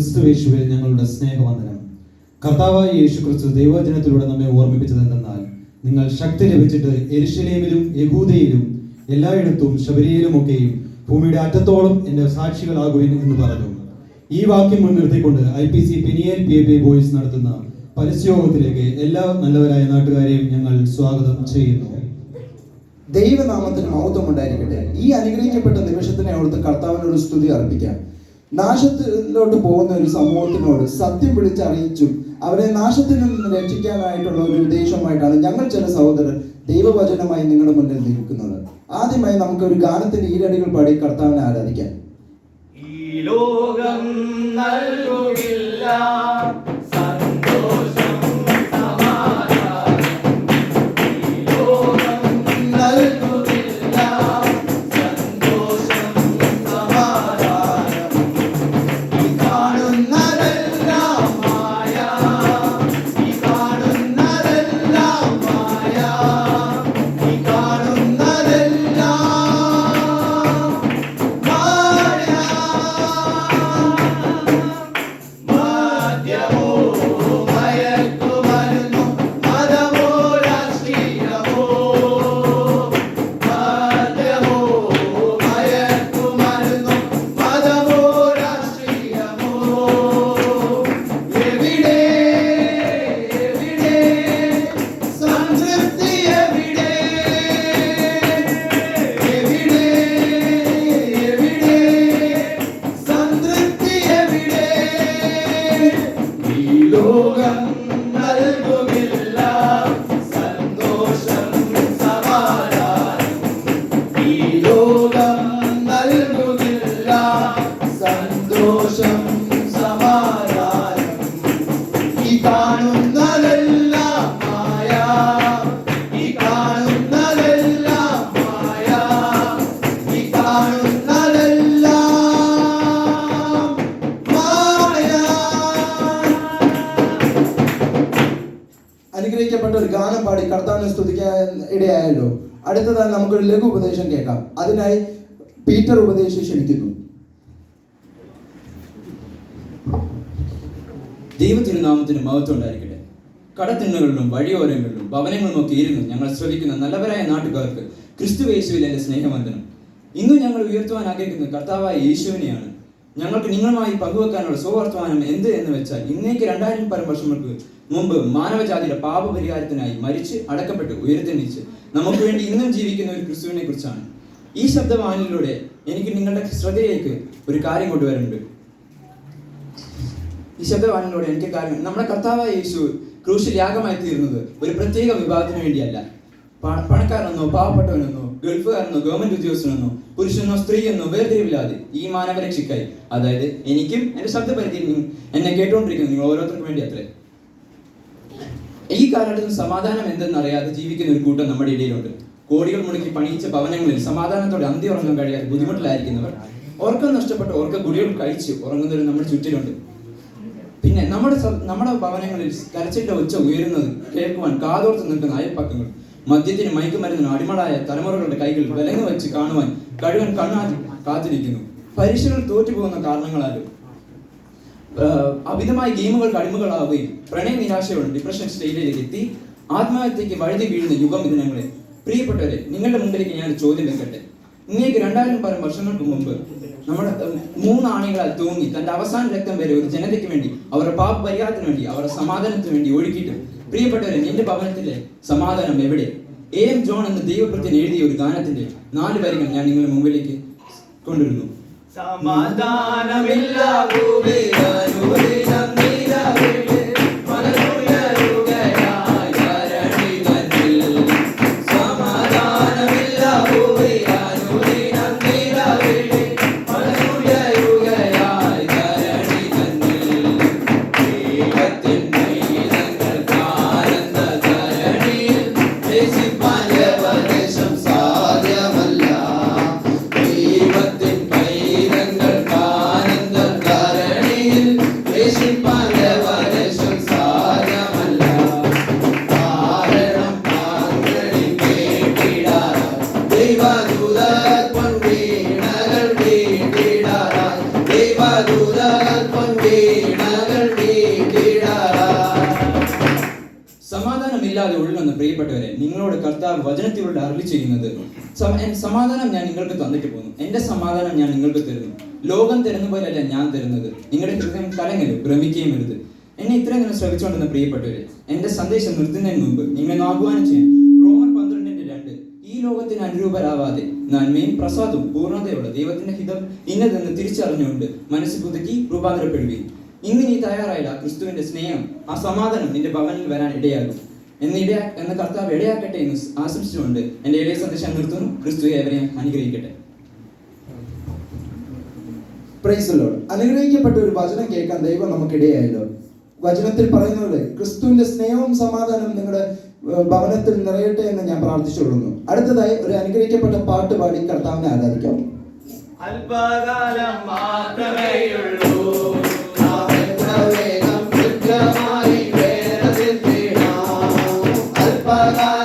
ക്രിസ്തുവേശുവിൽ ഞങ്ങളുടെ സ്നേഹവന്ദനം. കർത്താവായ യേശു ക്രിസ്തു ദൈവജനത്തിലൂടെ നമ്മെ ഓർമ്മിപ്പിച്ചത് എന്തെന്നാൽ നിങ്ങൾ ശക്തി ലഭിച്ചിട്ട് എരിശലേമിലും യഹൂദയിലും എല്ലായിടത്തും ശബരിയിലുമൊക്കെയും ഭൂമിയുടെ അറ്റത്തോളം എന്റെ സാക്ഷികളാകുവിൻ എന്ന് പറഞ്ഞു. ഈ വാക്യം മുൻനിർത്തിക്കൊണ്ട് ഐ പി സി പിനിയൽ പി എ പി ബോയ്സ് നടത്തുന്ന പരസ്യയോഗത്തിലേക്ക് എല്ലാ നല്ലവരായ നാട്ടുകാരെയും ഞങ്ങൾ സ്വാഗതം ചെയ്യുന്നു. ദൈവനാമത്തിന് മഹത്വം ഉണ്ടായിരിക്കട്ടെ ഈ അനുഗ്രഹിക്കപ്പെട്ട നിമിഷത്തിനെ ഓർത്ത് കർത്താവിനോട് സ്തുതി അർപ്പിക്കാം. നാശത്തിലോട്ട് പോകുന്ന ഒരു സമൂഹത്തിനോട് സത്യം വിളിച്ചറിയിച്ചും അവരെ നാശത്തിൽ നിന്ന് രക്ഷിക്കാനായിട്ടുള്ള ഒരു ഉദ്ദേശമായിട്ടാണ് ഞങ്ങൾ ചില സഹോദരർ ദൈവവചനമായി നിങ്ങളുടെ മുന്നിൽ നിൽക്കുന്നത്. ആദ്യമായി നമുക്ക് ഒരു ഗാനത്തിന്റെ ഈരടികൾ പാടി കർത്താവിനെ ആരാധിക്കാം. ഈ ലോകം നൽകുകില്ല അനുഗ്രഹിക്കപ്പെട്ട ഒരു ഗാനം പാടി കർത്താവിനെ സ്തുതിക്കാൻ ഇടയായല്ലോ. അടുത്തതായി നമുക്കൊരു ലഘു ഉപദേശം കേൾക്കാം. അതിനായി പീറ്റർ ഉപദേശം ക്ഷണിക്കുന്നു. ദൈവത്തിരുനാമത്തിന് മഹത്വം ഉണ്ടായിരിക്കട്ടെ. കടത്തിണ്ണുകളിലും വഴിയോരങ്ങളിലും ഭവനങ്ങളിലുമൊക്കെ ഇരുന്നു ഞങ്ങൾ ശ്രവിക്കുന്ന നല്ലവരായ നാട്ടുകാർക്ക് ക്രിസ്തു യേശുവിൽ എന്റെ സ്നേഹവന്ദനം. ഇന്നും ഞങ്ങൾ ഉയർത്തുവാൻ ആഗ്രഹിക്കുന്നത് കർത്താവായ യേശുവിനെയാണ് ഞങ്ങൾക്ക് നിങ്ങളുമായി പങ്കുവെക്കാനുള്ള സുവർത്തമാനം എന്ത് എന്ന് വെച്ചാൽ ഇന്നേക്ക് രണ്ടായിരം പരം വർഷങ്ങൾക്ക് മുമ്പ് മാനവജാതിയുടെ പാപപരിഹാരത്തിനായി മരിച്ച് അടക്കപ്പെട്ട് ഉയർത്തെണീച്ച് നമുക്ക് വേണ്ടി ഇന്നും ജീവിക്കുന്ന ഒരു ക്രിസ്തുവിനെ കുറിച്ചാണ്. ഈ ശബ്ദവാനിലൂടെ എനിക്ക് നിങ്ങളുടെ ശ്രദ്ധയിലേക്ക് ഒരു കാര്യം കൊണ്ടുവരുന്നുണ്ട് ഈ ശബ്ദവാനിലൂടെ എനിക്ക് കാര്യം നമ്മുടെ കർത്താവായ യേശു ക്രൂശിൽ യാഗമായി തീർന്നത് ഒരു പ്രത്യേക വിഭാഗത്തിന് വേണ്ടിയല്ല. പണക്കാരനെന്നോ പാവപ്പെട്ടവനെന്നോ ഗൾഫുകാരനോ ഗവൺമെന്റ് ഉദ്യോഗസ്ഥനെന്നോ പുരുഷനോ സ്ത്രീയെന്നോ വേർതിരിവില്ലാതെ ഈ മാനവരക്ഷയ്ക്കായി അതായത് എനിക്കും എന്റെ നിങ്ങൾ എന്നെ കേട്ടുകൊണ്ടിരിക്കുന്നു നിങ്ങൾ ഓരോരുത്തർക്കും വേണ്ടി അത്രേ. ഈ കാലഘട്ടത്തിൽ സമാധാനം എന്തെന്നറിയാതെ ജീവിക്കുന്ന ഒരു കൂട്ടം നമ്മുടെ ഇടയിലുണ്ട്. കോടികൾ മുടക്കി പണിയിച്ച ഭവനങ്ങളിൽ സമാധാനത്തോടെ അന്തി ഉറങ്ങാൻ കഴിയാതെ ബുദ്ധിമുട്ടിലായിരിക്കുന്നവർ ഉറക്കം നഷ്ടപ്പെട്ട് ഉറക്ക ഗുളികൾ കഴിച്ച് ഉറങ്ങുന്നവർ നമ്മുടെ ചുറ്റിലുണ്ട്. പിന്നെ നമ്മുടെ നമ്മുടെ ഭവനങ്ങളിൽ കരച്ചിട്ട ഒച്ച ഉയരുന്നത് കേൾക്കുവാൻ കാതോർത്ത് നിൽക്കുന്ന അയൽപ്പക്കങ്ങൾ മദ്യത്തിന് മയക്കുമരുന്നിന് അടിമളായ തലമുറകളുടെ കൈകൾ വിലങ്ങ് വെച്ച് കാണുവാൻ കഴിവൻ കണ്ണാ കാത്തിരിക്കുന്നു. പരീക്ഷകൾ തോറ്റുപോകുന്ന കാരണങ്ങളാലും അമിതമായ ഗെയിമുകൾക്ക് അടിമകളാവുകയും പ്രണയ നിരാശയോടും ഡിപ്രഷൻ സ്റ്റേജിലേക്ക് എത്തി ആത്മഹത്യക്ക് വഴുതി വീഴുന്ന യുഗം ഇതിനങ്ങളെ പ്രിയപ്പെട്ടവരെ നിങ്ങളുടെ മുമ്പിലേക്ക് ഞാൻ ചോദ്യം വെക്കട്ടെ? ഇങ്ങനെയൊക്കെ രണ്ടായിരം പരം വർഷങ്ങൾക്ക് മുമ്പ് നമ്മുടെ മൂന്നാണികളാൽ തൂങ്ങി തന്റെ അവസാന രക്തം വരെ ഒരു ജനതയ്ക്ക് വേണ്ടി അവരുടെ പാപ പരിഹാരത്തിന് വേണ്ടി അവരുടെ സമാധാനത്തിന് വേണ്ടി ഒഴുക്കിയിട്ടും പ്രിയപ്പെട്ടവരെ നിന്റെ ഭവനത്തിലെ സമാധാനം എവിടെ? എ എം ജോൺ എന്ന ദൈവപ്രത്യൻ എഴുതിയ ഒരു ഗാനത്തിന്റെ നാല് വരികൾ ഞാൻ നിങ്ങളുടെ മുമ്പിലേക്ക് കൊണ്ടുവരുന്നു. സമാധാനമില്ല സമാധാനമില്ലാതെ ഒഴുകുന്ന പ്രിയപ്പെട്ടവരെ നിങ്ങളോട് കർത്താവ് വചനത്തിലൂടെ അരളി ചെയ്യുന്നത് സമ- സമാധാനം ഞാൻ നിങ്ങൾക്ക് തന്നിട്ട് പോകുന്നു. എന്റെ സമാധാനം ഞാൻ നിങ്ങൾക്ക് തരുന്നു. ലോകം തരുന്ന പോലെയല്ല ഞാൻ തരുന്നത്. നിങ്ങളുടെ ഹൃദയം കലങ്ങരുത് ഭ്രമിക്കുകയും വരുത്. എന്നെ ഇത്രയും നേരം ശ്രമിച്ചുകൊണ്ടെന്ന് പ്രിയപ്പെട്ടവരെ എന്റെ സന്ദേശം നിർത്തുന്നതിന് മുമ്പ് നിങ്ങളെ ആഹ്വാനം ചെയ്യാൻ റോമൻ പന്ത്രണ്ടിന്റെ രണ്ട്. ഈ ലോകത്തിന് അനുരൂപരാവാതെ നന്മയും പ്രസാദവും പൂർണതയുള്ള ദൈവത്തിന്റെ ഹിതം ഇന്നതെന്ന് തിരിച്ചറിഞ്ഞുകൊണ്ട് മനസ്സ് പുതുക്കി രൂപാന്തരപ്പെടുകയും ഇന്ന് നീ തയ്യാറായില്ല ക്രിസ്തുവിന്റെ സ്നേഹം. ആ സമാധാനം നിന്റെ ഭവനിൽ വരാൻ ഇടയാകും. എന്ന് ഇടയാ എന്ന കർത്താവ് ഇടയാക്കട്ടെ എന്ന് ആശംസിച്ചുകൊണ്ട് എന്റെ ഇടയ സന്ദേശം നിർത്തുന്നു. ക്രിസ്തു ഏവരെയും അനുഗ്രഹിക്കട്ടെ. പ്രൈസ് അനുഗ്രഹിക്കപ്പെട്ട ഒരു വചനം കേൾക്കാൻ ദൈവം നമുക്കിടയായല്ലോ. വചനത്തിൽ പറയുന്നത് ക്രിസ്തുവിന്റെ സ്നേഹവും സമാധാനവും നിങ്ങളുടെ ഭവനത്തിൽ നിറയട്ടെ എന്ന് ഞാൻ പ്രാർത്ഥിച്ചുകൊള്ളുന്നു. അടുത്തതായി ഒരു അനുഗ്രഹിക്കപ്പെട്ട പാട്ട് പാടി കർത്താവിനെ ആരാധിക്കാം. അല്പകാലം മാത്രമേയുള്ളൂ. അല്പകാലം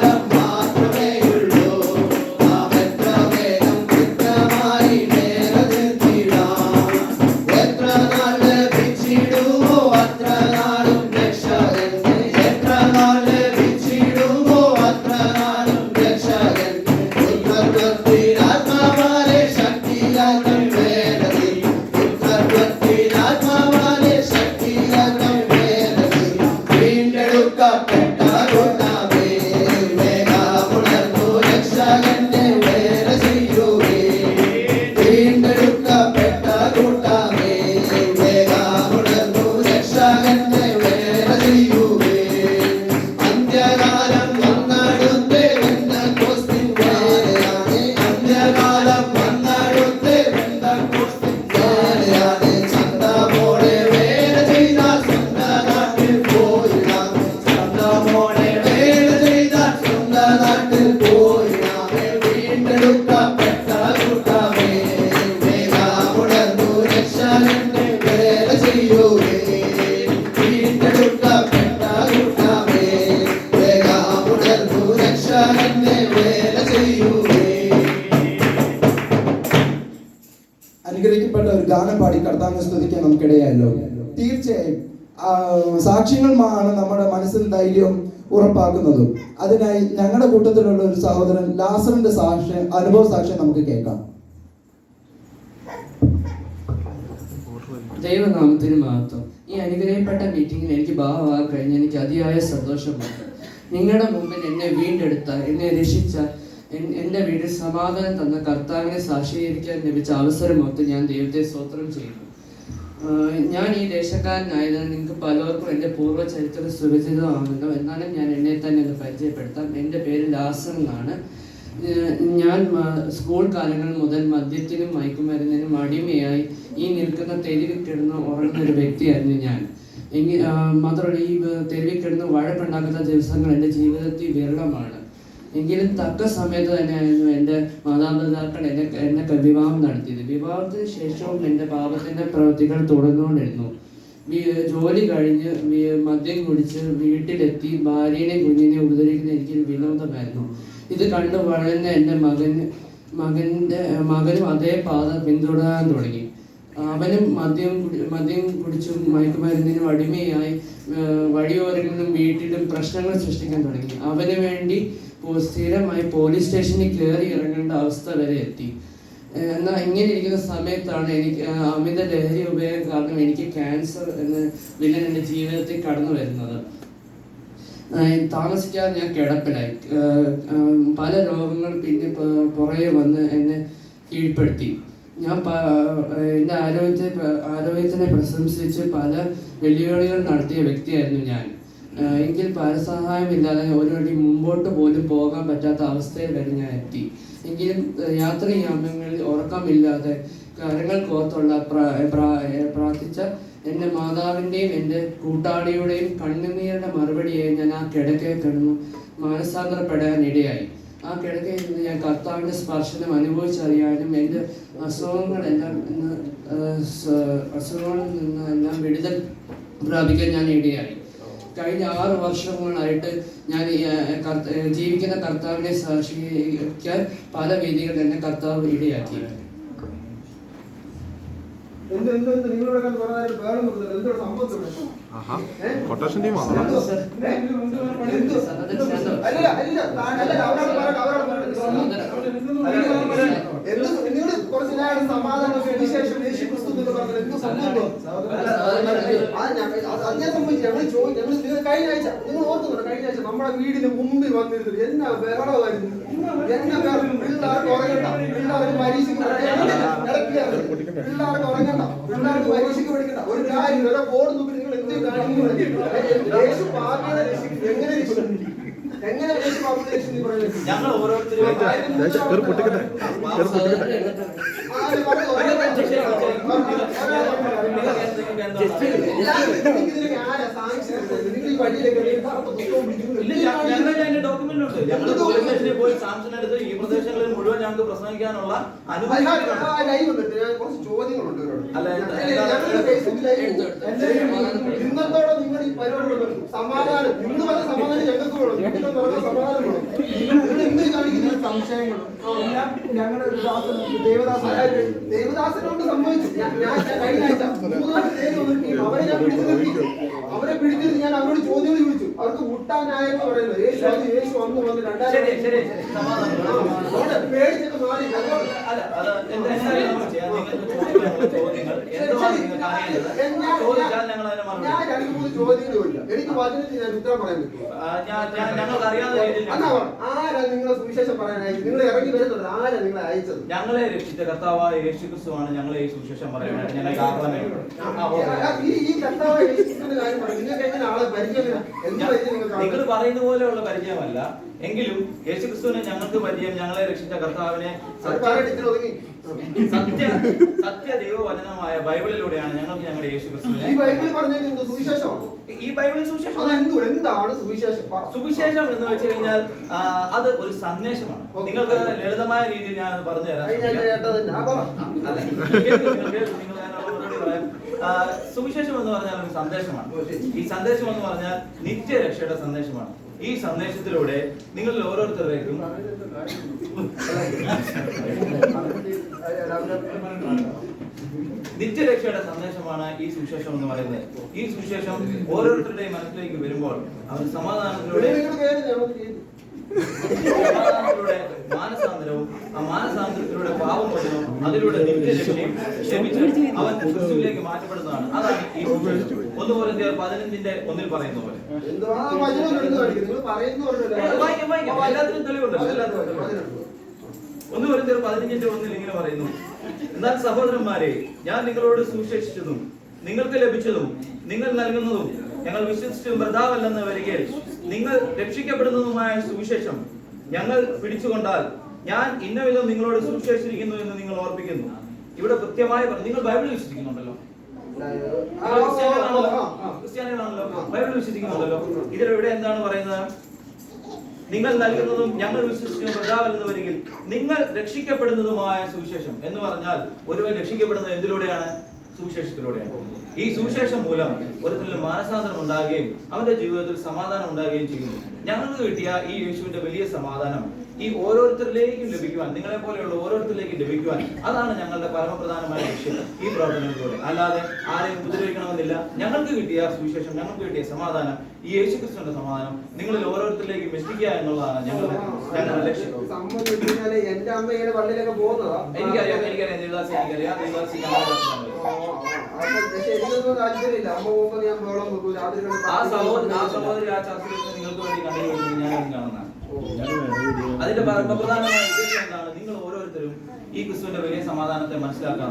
നമുക്കിടയായല്ലോ തീർച്ചയായും. സാക്ഷ്യങ്ങളുമാണ് നമ്മുടെ മനസ്സിൽ ധൈര്യം ഉറപ്പാക്കുന്നതും. അതിനായി ഞങ്ങളുടെ കൂട്ടത്തിലുള്ള ഒരു സഹോദരൻ ലാസറിന്റെ സാക്ഷ്യം അനുഭവ സാക്ഷ്യം നമുക്ക് കേൾക്കാം. ദൈവനാമത്തിന് മഹത്വം. ഈ അനുഗ്രഹിക്കപ്പെട്ട മീറ്റിംഗിൽ എനിക്ക് ഭാഗമാകാൻ കഴിഞ്ഞ എനിക്ക് അതിയായ സന്തോഷമുണ്ട്. നിങ്ങളുടെ മുമ്പിൽ എന്നെ വീണ്ടെടുത്ത എന്നെ രക്ഷിച്ച എന്റെ വീട്ടിൽ സമാധാനം തന്ന കർത്താവിനെ സാക്ഷീകരിക്കാൻ ലഭിച്ച അവസരമൊത്ത് ഞാൻ ദൈവത്തെ സ്തോത്രം ചെയ്യുന്നു. ഞാൻ ഈ ദേശക്കാരനായതിനാൽ നിങ്ങൾക്ക് പലർക്കും എന്റെ പൂർവ ചരിത്രം സുരക്ഷിതമാണല്ലോ എന്നാലും ഞാൻ എന്നെ തന്നെ ഒന്ന് പരിചയപ്പെടുത്താം. എന്റെ പേര് ലാസൻ എന്നാണ്. ഞാൻ സ്കൂൾ കാലങ്ങൾ മുതൽ മദ്യത്തിനും മയക്കുമരുന്നിനും അടിമയായി ഈ നിൽക്കുന്ന തെരുവിൽ കിടന്ന് ഉറങ്ങുന്ന ഒരു വ്യക്തിയായിരുന്നു ഞാൻ. എങ്കിൽ മാത്രമല്ല ഈ തെരുവിൽ കിടന്ന് വഴക്കുണ്ടാക്കുന്ന ദിവസങ്ങൾ എന്റെ ജീവിതത്തിൽ വിരളമാണ്. എങ്കിലും തക്ക സമയത്ത് തന്നെയായിരുന്നു എന്റെ മാതാപിതാക്കൾ എന്നെ എന്നെ വിവാഹം നടത്തിയത്. വിവാഹത്തിന് ശേഷവും എന്റെ പാപത്തിന്റെ പ്രവൃത്തികൾ തുടർന്നുകൊണ്ടിരുന്നു. ജോലി കഴിഞ്ഞ് മദ്യം കുടിച്ച് വീട്ടിലെത്തി ഭാര്യനെ കുഞ്ഞിനെ ഉപദ്രവിക്കുന്ന എനിക്കൊരു വിനോദമായിരുന്നു. ഇത് കണ്ട് വളരുന്ന എന്റെ മകന് മകന്റെ മകനും അതേ പാത പിന്തുടരാൻ തുടങ്ങി. അവനും മദ്യം മദ്യം കുടിച്ചും മയക്കുമരുന്നിനും അടിമയായി വഴിയോരങ്ങളിലും വീട്ടിലും പ്രശ്നങ്ങൾ സൃഷ്ടിക്കാൻ തുടങ്ങി. അവന് വേണ്ടി സ്ഥിരമായി പോലീസ് സ്റ്റേഷനിൽ കയറി ഇറങ്ങേണ്ട അവസ്ഥ വരെ എത്തി. എന്നാൽ ഇങ്ങനെ ഇരിക്കുന്ന സമയത്താണ് എനിക്ക് അമിത ലഹരി ഉപയോഗം കാരണം എനിക്ക് ക്യാൻസർ എന്ന വില്ലൻ എന്റെ ജീവിതത്തിൽ കടന്നു വരുന്നത്. താമസിക്കാതെ ഞാൻ കിടപ്പിലായി. പല രോഗങ്ങൾ പിന്നെ പുറകെ വന്ന് എന്നെ കീഴ്പ്പെടുത്തി. ഞാൻ എന്റെ ആരോഗ്യത്തെ ആരോഗ്യത്തിനെ പ്രശംസിച്ച് പല വെല്ലുവിളികൾ നടത്തിയ വ്യക്തിയായിരുന്നു ഞാൻ. എങ്കിൽ പരസഹായമില്ലാതെ ഒരു വഴി മുമ്പോട്ട് പോലും പോകാൻ പറ്റാത്ത അവസ്ഥയിൽ വരെ ഞാൻ എത്തി. എങ്കിലും യാത്ര ചെയ്യാമെങ്കിൽ ഉറക്കമില്ലാതെ കരങ്ങൾ കോർത്തുള്ള പ്ര- പ്ര- പ്രാർത്ഥിച്ച എന്റെ മാതാവിന്റെയും എന്റെ കൂട്ടാളിയുടെയും കണ്ണുനീരുടെ മറുപടിയായി ഞാൻ ആ കിടക്കയെ കിടന്നു മാനസാന്തരപ്പെടാൻ ഇടയായി. ആ കിടക്കയിൽ നിന്ന് ഞാൻ കർത്താവിന്റെ സ്പർശനം അനുഭവിച്ചറിയാനും എന്റെ അസുഖങ്ങളെല്ലാം അസുഖങ്ങളിൽ നിന്ന് എല്ലാം വിടുതൽ പ്രാപിക്കാൻ ഞാൻ ഇടയായി. കഴിഞ്ഞ ആറ് വർഷങ്ങളായിട്ട് ഞാൻ ജീവിക്കുന്ന കർത്താവിനെ സാക്ഷീകരിക്കാൻ പല വേദികൾ തന്നെ കർത്താവ് ഇടയാക്കി കൊട്ടേഷൻ പറയട്ടെ എന്ത് നിങ്ങൾ കുറച്ച് നേരം സമാധാനം എന്ത് സംഭവം ആ ഞാൻ അത് അത് ഞാൻ സംബന്ധിച്ചു ഞങ്ങൾ ചോദിച്ചു ഞങ്ങൾ നിങ്ങൾ കഴിഞ്ഞ ആഴ്ച നിങ്ങൾ ഓർക്കുന്നുണ്ടോ? കഴിഞ്ഞ ആഴ്ച നമ്മുടെ വീടിന് മുമ്പിൽ വന്നിരുന്നത് എന്നാ ബഹളമായിരുന്നു എന്നാ പിള്ളേർക്ക് ഉറങ്ങണ്ട. പിള്ളേർക്ക് പരീക്ഷയ്ക്ക് പിള്ളേർക്ക് ഉറങ്ങണ്ട. പിള്ളേർക്ക് പരീക്ഷയ്ക്ക് പഠിക്കണ്ട. ഒരു കാര്യം ബോർഡ് നോക്കി നിങ്ങൾ എന്ത് കാര്യം രക്ഷിക്കും. എങ്ങനെ രക്ഷിക്കും? ഞങ്ങൾ ഓരോരുത്തരും കേറി പൊട്ടിക്കട്ടെ കേറി പൊട്ടിക്കട്ടെ ആര് പറഞ്ഞു? ഇതിനൊക്കെ ആരാ സാക്ഷ്യം കൊടുത്തത്? നിങ്ങൾ ഈ വഴിയിലൊക്കെ യഥാർത്ഥ പുസ്തകം പിടിക്കുന്നു. ഇല്ല ഞ- ഞങ്ങളുടെ അതിന്റെ പോയി ഈ ചോദ്യങ്ങളുണ്ട് അല്ല. ഇന്നത്തോടെ നിങ്ങൾ ഈ പരിപാടി. സമാധാനം. നിങ്ങൾ പറഞ്ഞ സമാധാനം ഞങ്ങൾക്ക് വേണം. നിങ്ങൾ പറഞ്ഞ സമാധാനം വേണം. നിങ്ങൾ എന്ത് കാണിക്കുന്ന സംശയങ്ങളും എല്ലാം ഞങ്ങളുടെ ദാസൻ ദേവദാസൻ ദേവദാസനോട് സംഭവിച്ചു ഞാൻ കഴിഞ്ഞ ആഴ്ച മൂന്നാൽ പേര് വന്നിട്ട് അവരെ ഞാൻ പിടിച്ചു നിർത്തി. അവരെ പിടിച്ചിട്ട് ഞാൻ അവരോട് ചോദ്യങ്ങൾ ചോദിച്ചു. അവർക്ക് മുട്ടാനായെന്ന് പറയുന്നത്. യേശു അത് യേശു വന്ന് ശരി രണ്ടായിരം പേടിച്ചൊക്കെ മാറി. ഞങ്ങൾ ചോദ്യങ്ങൾ എന്തുവാണ് നിങ്ങൾക്ക് അറിയേണ്ടത് ചോദിച്ചാൽ ഞങ്ങൾ അതിന് മറുപടി ഞാൻ രണ്ട് മൂന്ന് ചോദ്യങ്ങൾ ചോദിക്കാം എനിക്ക് വചനത്തിൽ ഞാൻ ഉത്തരം പറയാൻ പറ്റുമോ ആ, ഞാൻ ഞാൻ ഞങ്ങൾക്ക് അറിയാവുന്ന രീതിയിൽ എന്നാ ഞങ്ങൾ- പറ, ആരാ നിങ്ങളെ സുവിശേഷം പറയാനായി നിങ്ങൾ ഇറങ്ങി വരുന്നത് ആരാ നിങ്ങളെ അയച്ചത് ഞങ്ങളെ രക്ഷിച്ച കർത്താവായ യേശു ക്രിസ്തുവാണ് ഞങ്ങളെ ഈ സുവിശേഷം പറയാനായിട്ട് ഓക്കേ. ഈ ഈ കർത്താവ് യേശുക്രിസ്തുവിന്റെ കാര്യം പറയും നിങ്ങൾക്ക് എങ്ങനെ ആളെ പരിചയം എന്ത് പരിചയം നിങ്ങൾക്ക് നിങ്ങൾ ആളെ? പറയുന്ന പോലെയുള്ള പരിചയമല്ല എങ്കിലും യേശു ക്രിസ്തുവിനെ ഞങ്ങൾക്ക് പരിചയം ഞങ്ങളെ രക്ഷിച്ച കർത്താവിനെ അത് സത്യ പറയട്ടെ, ഇച്ചിരി ഒതുങ്ങി. സത്യ സത്യ ദൈവവചനമായ ബൈബിളിലൂടെയാണ് ഞങ്ങൾക്ക് ഞങ്ങളുടെ യേശു ഈ ക്രിസ്തുവിനെ ബൈബിളിൽ പറഞ്ഞത് എന്ത്? സുവിശേഷമാണോ? ഈ ബൈബിളിൽ സുവിശേഷം അതെന്തു എന്താണ് സുവിശേഷം? പറ. സുവിശേഷം എന്ന് വെച്ച് കഴിഞ്ഞാൽ ആ, അത് ഒരു സന്ദേശമാണ്. നിങ്ങൾക്ക് ലളിതമായ രീതിയിൽ ഞാൻ പറഞ്ഞു തരാം. അത് ഞാൻ കേട്ടതന്നെ. ആ, പറ. അതെ. കേൾക്കൂ, നിങ്ങൾ കേൾക്കൂ, നിങ്ങൾ അതിനുള്ള മറുപടി പറയാം. ആ, സുവിശേഷം എന്ന് പറഞ്ഞാൽ ഒരു സന്ദേശമാണ്. ഈ സന്ദേശം എന്ന് പറഞ്ഞാൽ നിത്യരക്ഷയുടെ സന്ദേശമാണ്. ഈ സന്ദേശത്തിലൂടെ നിങ്ങളിൽ ഓരോരുത്തരുടെയും നിത്യരക്ഷയുടെ സന്ദേശമാണ് ഈ സുവിശേഷം എന്ന് പറയുന്നത്. ഈ സുവിശേഷം ഓരോരുത്തരുടെയും മനസ്സിലേക്ക് വരുമ്പോൾ അവർ സമാധാനത്തിലൂടെ മാനസാന്തരവും ആ മാനസാന്തരത്തിലൂടെ അതിലൂടെ നിത്യരക്ഷയും ക്ഷമിച്ച് അവൻ ക്രിസ്തുവിലേക്ക് മാറ്റപ്പെടുന്നതാണ്. അതാണ് ഈ പതിനഞ്ചിന്റെ ഒന്നിൽ പറയുന്ന പോലെ. എല്ലാത്തിനും തെളിവുണ്ട്. ഒന്ന് വരുന്ന പതിനഞ്ചിന്റെ ഒന്നിൽ ഇങ്ങനെ പറയുന്നു. എന്നാൽ സഹോദരന്മാരെ ഞാൻ നിങ്ങളോട് സൂക്ഷിച്ചതും നിങ്ങൾക്ക് ലഭിച്ചതും നിങ്ങൾ നൽകുന്നതും ഞങ്ങൾ വിശ്വസിച്ചും വൃതാവല്ലെന്ന് വരികയിൽ നിങ്ങൾ രക്ഷിക്കപ്പെടുന്നതുമായ സുവിശേഷം ഞങ്ങൾ പിടിച്ചുകൊണ്ടാൽ ഞാൻ ഇന്ന വിധം നിങ്ങളോട് സുവിശേഷിച്ചിരിക്കുന്നു എന്ന് നിങ്ങൾ ഓർപ്പിക്കുന്നു. ഇവിടെ കൃത്യമായി പറഞ്ഞു നിങ്ങൾ ബൈബിൾ വിശ്വസിക്കുന്നുണ്ടല്ലോ. ക്രിസ്ത്യാനികളാണല്ലോ. ബൈബിൾ വിശ്വസിക്കുന്നുണ്ടല്ലോ. ഇതിൽ ഇവിടെ എന്താണ് പറയുന്നത്? നിങ്ങൾ നൽകുന്നതും ഞങ്ങൾ വിശ്വസിക്കുന്ന പ്രജാവല്ലെന്ന് വരികിൽ നിങ്ങൾ രക്ഷിക്കപ്പെടുന്നതുമായ സുവിശേഷം എന്ന് പറഞ്ഞാൽ ഒരുവൻ രക്ഷിക്കപ്പെടുന്നത് എന്തിലൂടെയാണ്? സുവിശേഷത്തിലൂടെയാണ് ഈ സുവിശേഷം മൂലം ഒരുത്തരിൽ മാനസാന്തരം ഉണ്ടാകുകയും അവന്റെ ജീവിതത്തിൽ സമാധാനം ഉണ്ടാകുകയും ചെയ്യുന്നു. ഞങ്ങൾക്ക് കിട്ടിയ ഈ യേശുവിന്റെ വലിയ സമാധാനം ഈ ഓരോരുത്തരിലേക്കും ലഭിക്കുവാൻ നിങ്ങളെ പോലെയുള്ള ഓരോരുത്തരിലേക്കും ലഭിക്കുവാൻ അതാണ് ഞങ്ങളുടെ പരമപ്രധാനമായ ലക്ഷ്യം ഈ പ്രവർത്തനങ്ങളിലൂടെ അല്ലാതെ ആരെയും ഉപദ്രവിക്കണമെന്നില്ല. ഞങ്ങൾക്ക് കിട്ടിയ സുവിശേഷം ഞങ്ങൾക്ക് കിട്ടിയ സമാധാനം ഈ യേശു ക്രിസ്തുവിന്റെ സമാധാനം നിങ്ങളിൽ ഓരോരുത്തരിലേക്കും എത്തിക്കുക എന്നുള്ളതാണ് ഞങ്ങളുടെ ഞങ്ങളുടെ ലക്ഷ്യം. എനിക്കറിയാം എനിക്കറിയാം. എനിക്കറിയാം. അതിന്റെ പ്രധാനമായ ഉദ്ദേശം എന്താണ് നിങ്ങൾ ഓരോരുത്തരും ഈ ക്രിസ്തുവിന്റെ വലിയ സമാധാനത്തെ മനസ്സിലാക്കാൻ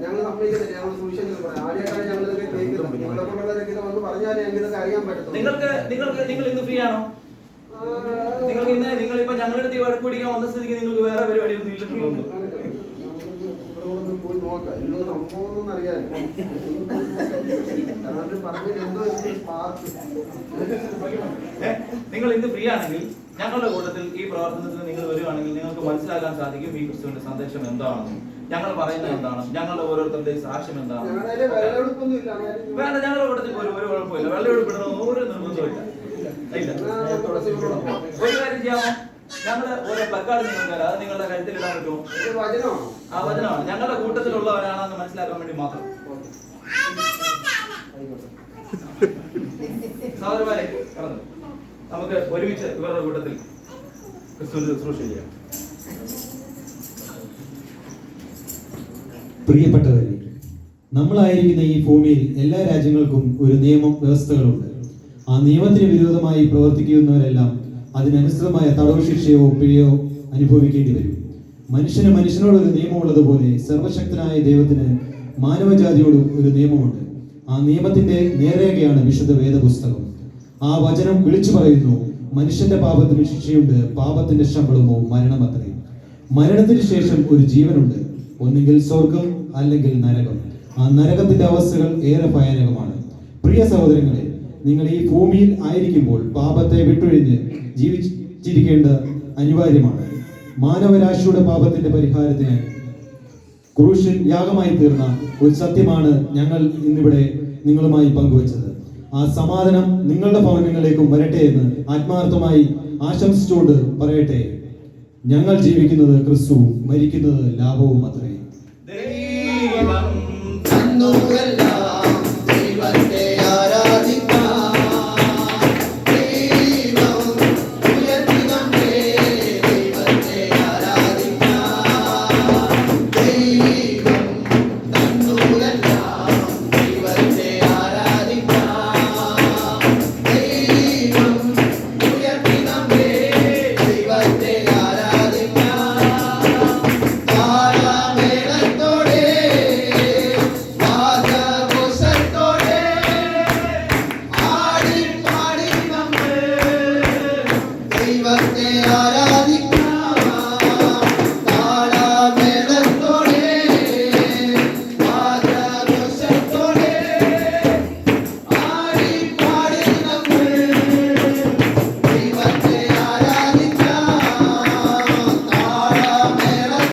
ഞങ്ങൾ സമ്മതിക്കുന്നില്ല ഞങ്ങൾ പറയാം ഞങ്ങൾ ഇതൊക്കെ കേൾക്കുന്നത് വന്ന് പറഞ്ഞാലേ ഞങ്ങൾക്ക് അറിയാൻ പറ്റത്തുള്ളൂ നിങ്ങൾക്ക് നിങ്ങൾക്ക് നിങ്ങൾ ഇന്ന് ഫ്രീ ആണോ ആ, നിങ്ങൾക്ക് ഇന്ന് നിങ്ങൾ ഇപ്പൊ ഞങ്ങളുടെ ഈ വഴക്ക് പിടിക്കാൻ വന്ന സ്ഥിതിക്ക് നിങ്ങൾക്ക് വേറെ പരിപാടി ഒന്നും ഇല്ലെന്ന്? നിങ്ങൾ ഇന്ന് ഫ്രീ ആണെങ്കിൽ ഞങ്ങളുടെ കൂട്ടത്തിൽ ഈ പ്രവർത്തനത്തിന് നിങ്ങൾ വരുവാണെങ്കിൽ നിങ്ങൾക്ക് മനസ്സിലാക്കാൻ സാധിക്കും ഈ ക്രിസ്തുവിന്റെ സന്ദേശം എന്താണെന്ന്. ഞങ്ങൾ പറയുന്നത് എന്താണ് ഞങ്ങളുടെ ഓരോരുത്തരുടെയും സാക്ഷ്യം എന്താണ് വേണ്ട ഞങ്ങളുടെ കൂട്ടത്തിൽ ഒരു ഒരു കുഴപ്പമില്ല. വെള്ളമെടുപ്പിടണമെന്ന് ഒരു നിർബന്ധമില്ല ഇല്ല. ഒരു കാര്യം ചെയ്യാമോ ഞങ്ങൾ ഒരു പ്ലക്കാർഡ് നിങ്ങൾക്ക് അത് നിങ്ങളുടെ കഴുത്തിൽ ഇടാൻ പറ്റുമോ ആ വചനമാണ് ഞങ്ങളുടെ കൂട്ടത്തിലുള്ളവരാണെന്ന് മനസ്സിലാക്കാൻ വേണ്ടി മാത്രം സഹോദരമാരെ കടന്നു നമുക്ക് ഒരുമിച്ച് ഇവരുടെ കൂട്ടത്തിൽ. ക്രിസ്തുവിന്റെ ശുശ്രൂഷ ചെയ്യാം പ്രിയപ്പെട്ടവരെ നമ്മളായിരിക്കുന്ന ഈ ഭൂമിയിൽ എല്ലാ രാജ്യങ്ങൾക്കും ഒരു നിയമം വ്യവസ്ഥകളുണ്ട്. ആ നിയമത്തിന് വിരോധമായി പ്രവർത്തിക്കുന്നവരെല്ലാം അതിനനുസൃതമായ തടവ് ശിക്ഷയോ പിഴയോ അനുഭവിക്കേണ്ടി വരും. മനുഷ്യന് മനുഷ്യനോട് ഒരു നിയമമുള്ളതുപോലെ സർവശക്തനായ ദൈവത്തിന് മാനവജാതിയോട് ഒരു നിയമമുണ്ട്. ആ നിയമത്തിന്റെ നേരേഖയാണ് വിശുദ്ധ വേദപുസ്തകം. ആ വചനം വിളിച്ചു പറയുന്നു മനുഷ്യന്റെ പാപത്തിന് ശിക്ഷയുണ്ട് പാപത്തിന്റെ ശമ്പളമോ മരണമത്രേ മരണത്തിന് ശേഷം ഒരു ജീവനുണ്ട് ഒന്നുകിൽ സ്വർഗം അല്ലെങ്കിൽ നരകം. ആ നരകത്തിന്റെ അവസ്ഥകൾ ഏറെ ഭയാനകമാണ്. പ്രിയ സഹോദരങ്ങളെ നിങ്ങൾ ഈ ഭൂമിയിൽ ആയിരിക്കുമ്പോൾ പാപത്തെ വിട്ടൊഴിഞ്ഞ് ജീവിച്ചിരിക്കേണ്ട അനിവാര്യമാണ്. മാനവരാശിയുടെ പാപത്തിന്റെ പരിഹാരത്തിന് ക്രൂശിൽ യാഗമായി തീർന്ന ഒരു സത്യമാണ് ഞങ്ങൾ ഇന്നിവിടെ നിങ്ങളുമായി പങ്കുവച്ചത്. ആ സമാധാനം നിങ്ങളുടെ ഭവനങ്ങളിലേക്കും വരട്ടെ എന്ന് ആത്മാർത്ഥമായി ആശംസിച്ചുകൊണ്ട് പറയട്ടെ. ഞങ്ങൾ ജീവിക്കുന്നത് ക്രിസ്തുവും മരിക്കുന്നത് ലാഭവും അത്രേ